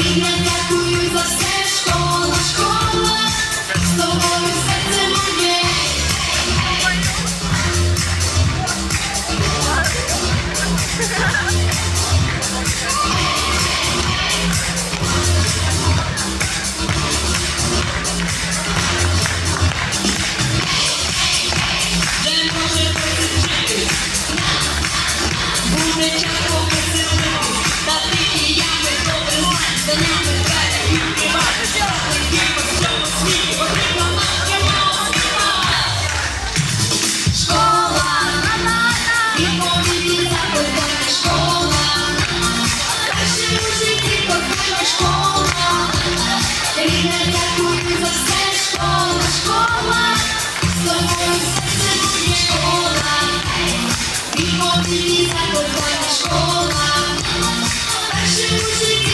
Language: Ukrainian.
Україна, дякую за все, школа, школа, з тобою серце моє. Oh і мовчі закохана школа. Перші музики